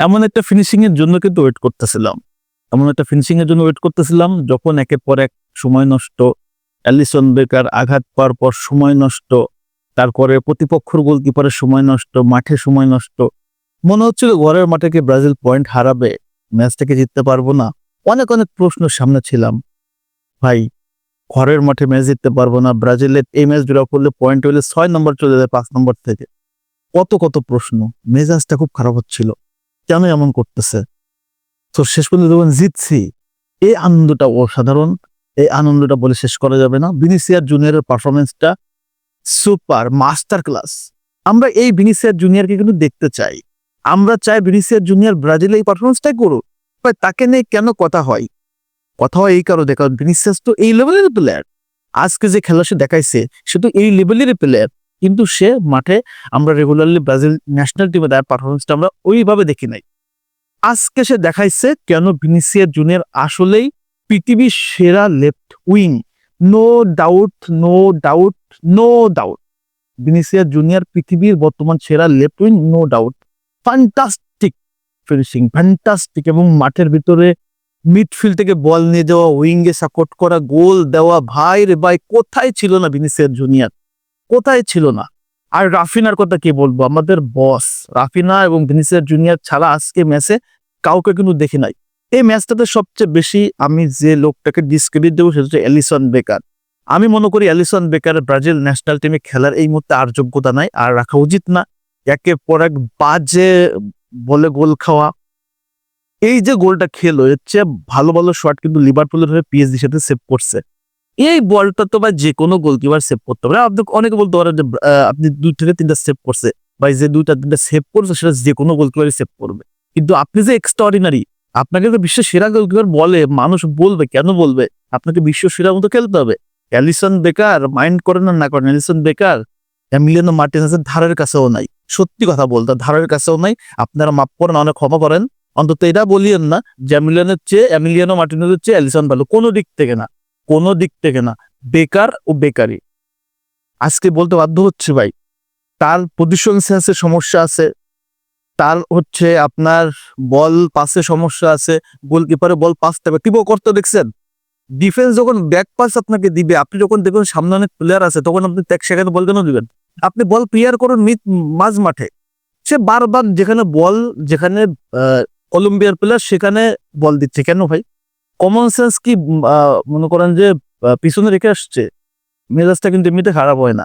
এমন একটা ফিনিশিং এর জন্য কিন্তু ওয়েট করতেছিলাম। এমন একটা ফিনিশিং এর জন্য ওয়েট করতেছিলাম যখন একের পর এক সময় নষ্ট, অ্যালিসন বেকার আঘাত পাওয়ার পর সময় নষ্ট, তারপরে প্রতিপক্ষর গোলকিপারের সময় নষ্ট, মাঠে সময় নষ্ট। মনে হচ্ছিল ঘরের মাঠে কি ব্রাজিল পয়েন্ট হারাবে ম্যাচটাকে জিততে পারব না? অনেক অনেক প্রশ্ন সামনে ছিলাম। ভাই, ঘরের মাঠে ম্যাচ জিততে পারব না, ব্রাজিলের এই ম্যাচ ড্র করলে পয়েন্ট হলে ছয় নম্বর চলে যায় পাঁচ নম্বর থেকে। কত কত প্রশ্ন, মেজাজটা খুব খারাপ হচ্ছিল। কেন এমন করতেছে? তো শেষ পর্যন্ত যখন জিতছি, এই আনন্দটা অসাধারণ। এই আনন্দটা বলে শেষ করা যাবে না। ভিনিসিয়ার জুনিয়রের পারফরমেন্সটা সুপার মাস্টার ক্লাস আমরা এই ভিনিসিয়ার জুনিয়রকে কিন্তু দেখতে চাই। আমরা চাই ভিনিসিয়ার জুনিয়র ব্রাজিলে এই পারফরমেন্সটাই করুক। তাকে নিয়ে কেন কথা হয়? কথা হয় এই কারণে কারণ ভিনিসিয়াস তো এই লেভেলের প্লেয়ার আজকে যে খেলা সে দেখাইছে, সে তো এই লেভেলের প্লেয়ার কিন্তু সে মাঠে আমরা রেগুলারলি ব্রাজিল ন্যাশনাল টিমে তার পারফরমেন্সটা আমরা ওইভাবে দেখি নাই। আজকে সে দেখাইছে কেন ভিনিসিয়ার জুনিয়র আসলেই পৃথিবীর সেরা left wing no doubt no doubt no doubt ভিনিসিয়ার junior পৃথিবীর বর্তমান সেরা left wing no doubt fantastic finishing fantastic এবং মাঠের ভিতরে মিডফিল্ড থেকে বল নিয়ে যাওয়া উইঙ্গে সাপোর্ট করা গোল দেওয়া, ভাই রে ভাই, কোথায় ছিল না ভিনিসিয়ার জুনিয়র? কোথায় ছিল না? আর রাফিনার কথা কি বলব? আমাদের বস রাফিনা এবং ভিনিসের জুনিয়র ছাড়া আজকে ম্যাচে কাউকে কিন্তু দেখি নাই। এই ম্যাচটাতে সবচেয়ে বেশি আমি যে লোকটাকে ডিসক্রেডিট দেবো সেটা হচ্ছে এলিসন বেকার। আমি মনে করি এলিসন বেকারের ব্রাজিল ন্যাশনাল টিমে খেলার এই মুহূর্তে আর যোগ্যতা নাই, আর রাখা উচিত না। একে পর এক বাজে বলে গোল খাওয়া। এই যে গোলটা খেলো, এর চেয়ে ভালো ভালো শট কিন্তু লিভারপুলের হয়ে পিএসডি সাথে সেভ করছে। এই বলটা তো বা যে কোনো গোলকিপার সেভ করতে পারে। আপনি অনেকে বলতে পারেন যে আপনি দুই থেকে তিনটা সেভ করছে বা যে দুইটা তিনটা সেভ করছে, সেটা যে কোনো গোলকিপারই সেভ করবে। কিন্তু আপনি যে এক্সট্রাঅর্ডিনারি আপনাকে তো বিশ্বের সেরা গোলকিপার বলে, মানুষ বলবে, কেন বলবে? আপনাকে বিশ্ব সেরা মতো খেলতে হবে। অ্যালিসন বেকার মাইন্ড করেন না না করেন, অ্যালিসন বেকার, এমিলিয়ানো মার্টিনেসের ধারের কাছেও নাই। সত্যি কথা বলতে, ধারের কাছেও নাই। আপনারা মাফ করেন, অনেক ক্ষমা করেন। অন্তত এটা বলিয়েন না যে, এমিলিয়ানের চেয়ে অ্যামিলিয়ানো মার্টিনেসের চেয়ে অ্যালিসন ভালো, কোনো দিক থেকে না। কোনো দিক থেকে না, বেকার ও বেকারি। আজকে বলতে বাধ্য হচ্ছে ভাই, তার পজিশন সেন্সের সমস্যা আছে, তার হচ্ছে আপনার বল পাসে সমস্যা আছে গোলকিপারে বল পাস দেবে টিপো করতে দেখছেন? ডিফেন্স যখন ব্যাক পাস আপনাকে দিবে, আপনি যখন দেখবেন সামনে অনেক প্লেয়ার আছে, তখন আপনি ত্যাগ সেখানে বল কেন দিবেন? আপনি বল ক্লিয়ার করুন মিড মাঝ মাঠে। সে বারবার যেখানে বল, যেখানে কলম্বিয়ার প্লেয়ার সেখানে বল দিচ্ছে। কেন ভাই? কমন সেন্স কি মনে করেন যে পিছনে রেখে আসছে, মেজাজটা কিন্তু এমনিতে খারাপ হয় না।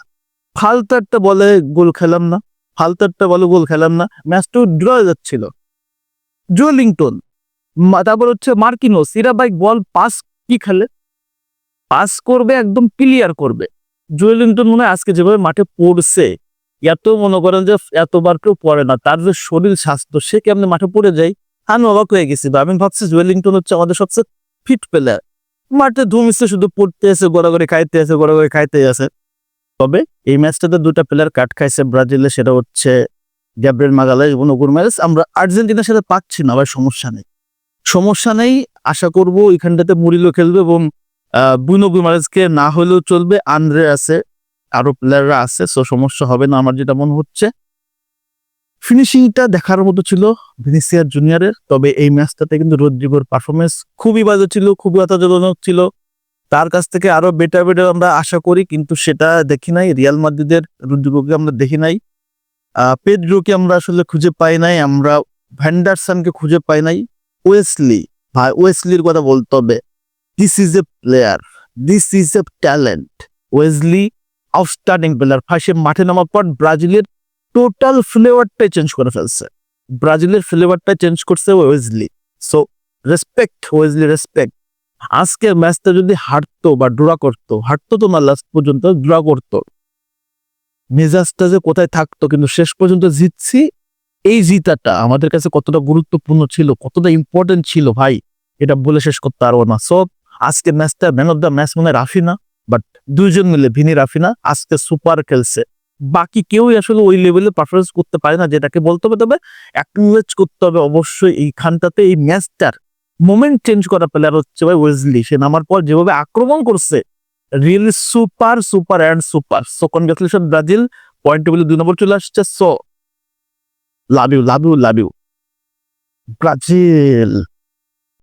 ফালতু একটা বলে গোল খেলাম না ফালতু একটা বলে গোল খেলাম না ম্যাচটা ড্র যাচ্ছিল। জোলিংটন মা- তারপর হচ্ছে মার্কিনোস এরা ভাই বল পাস কি খেলে? পাস করবে, একদম ক্লিয়ার করবে। জোয়েলিংটন মনে হয় আজকে যেভাবে মাঠে পড়ছে, এত মনে করেন যে, এতবার কেউ পড়ে না, তার যে শরীর স্বাস্থ্য, সে কেমনে মাঠে পড়ে যায়? আমি অবাক হয়ে গেছি। বা আমি ভাবছি জুয়েলিংটন হচ্ছে আমাদের সবচেয়ে ফিট প্লেয়ার মাঠে ধুমিছে শুধু পড়তে আছে গড়াগড়ি খাইতে আছে গড়াগড়ি খাইতে আছে তবে এই ম্যাচটাতে দুটা প্লেয়ার কাট খাইছে ব্রাজিলে, সেটা হচ্ছে গ্যাব্রিয়েল মাগালে এবং নগুর ম্যারেস আমরা আর্জেন্টিনার সাথে পাচ্ছি না, ভাই, সমস্যা নেই। সমস্যা নেই, আশা করব এখানটাতে মুরিলো খেলবে এবং বুনো গুমারেজকে না হলেও চলবে। আন্দ্রে আছে, আরও প্লেয়াররা আছে সো সমস্যা হবে না, আমার যেটা মনে হচ্ছে। ফিনিশিংটা দেখার মতো ছিল ভিনিসিয়ার জুনিয়রের তবে এই ম্যাচটাতে কিন্তু রদ্রিগোর পারফরমেন্স খুবই বাজে ছিল, খুবই হতাশাজনক ছিল। তার কাছ থেকে আরও বেটার বেটার আমরা আশা করি, কিন্তু সেটা দেখি নাই। রিয়াল মাদ্রিদের রদ্রিগোকে আমরা দেখি নাই। পেড্রোকে আমরা আসলে খুঁজে পাই নাই। আমরা ভ্যান্ডারসনকে খুঁজে পাই নাই। ওয়েসলি ভাই ওয়েসলির কথা বলতে হবে। This is a player this is a talent Wesley outstanding player ফাঁসে মাঠে নামার পর ব্রাজিলের টোটাল ফ্লেভারটাই চেঞ্জ করে ফেলছে। ব্রাজিলের ফ্লেভারটাই চেঞ্জ করছে Wesley so respect Wesley respect আজকে ম্যাচটা যদি হারতো বা ড্রা করতো, হারতো তো না লাস্ট পর্যন্ত ড্রা করতো। মেজাজটা যে কোথায় থাকতো কিন্তু শেষ পর্যন্ত জিতছি, এই জিতাটা আমাদের কাছে কতটা গুরুত্বপূর্ণ ছিল, কতটা ইম্পর্টেন্ট ছিল ভাই, এটা বলে শেষ করতে পারব না। সব আজকে ম্যাচটা ম্যান অফ দ্য ম্যাচ মনে রাফিনা বাট দুইজন মিলে ভিনি রাফিনা আজকে সুপার খেলছে। বাকি কেউই আসলে ওই লেভেলে পারফরমেন্স করতে পারে না যেটাকে বলতে হবে, তবে অ্যাকনোলেজ করতে হবে অবশ্যই এইখানটাতে এই ম্যাচটার মোমেন্ট চেঞ্জ করা প্লেয়ার হচ্ছে ভাই ওয়েজলি সে নামার পর যেভাবে আক্রমণ করছে really super super and super so congratulation Brazil. Point টেবিলে দুই নম্বর চলে আসছে। So love you love you love you Brazil.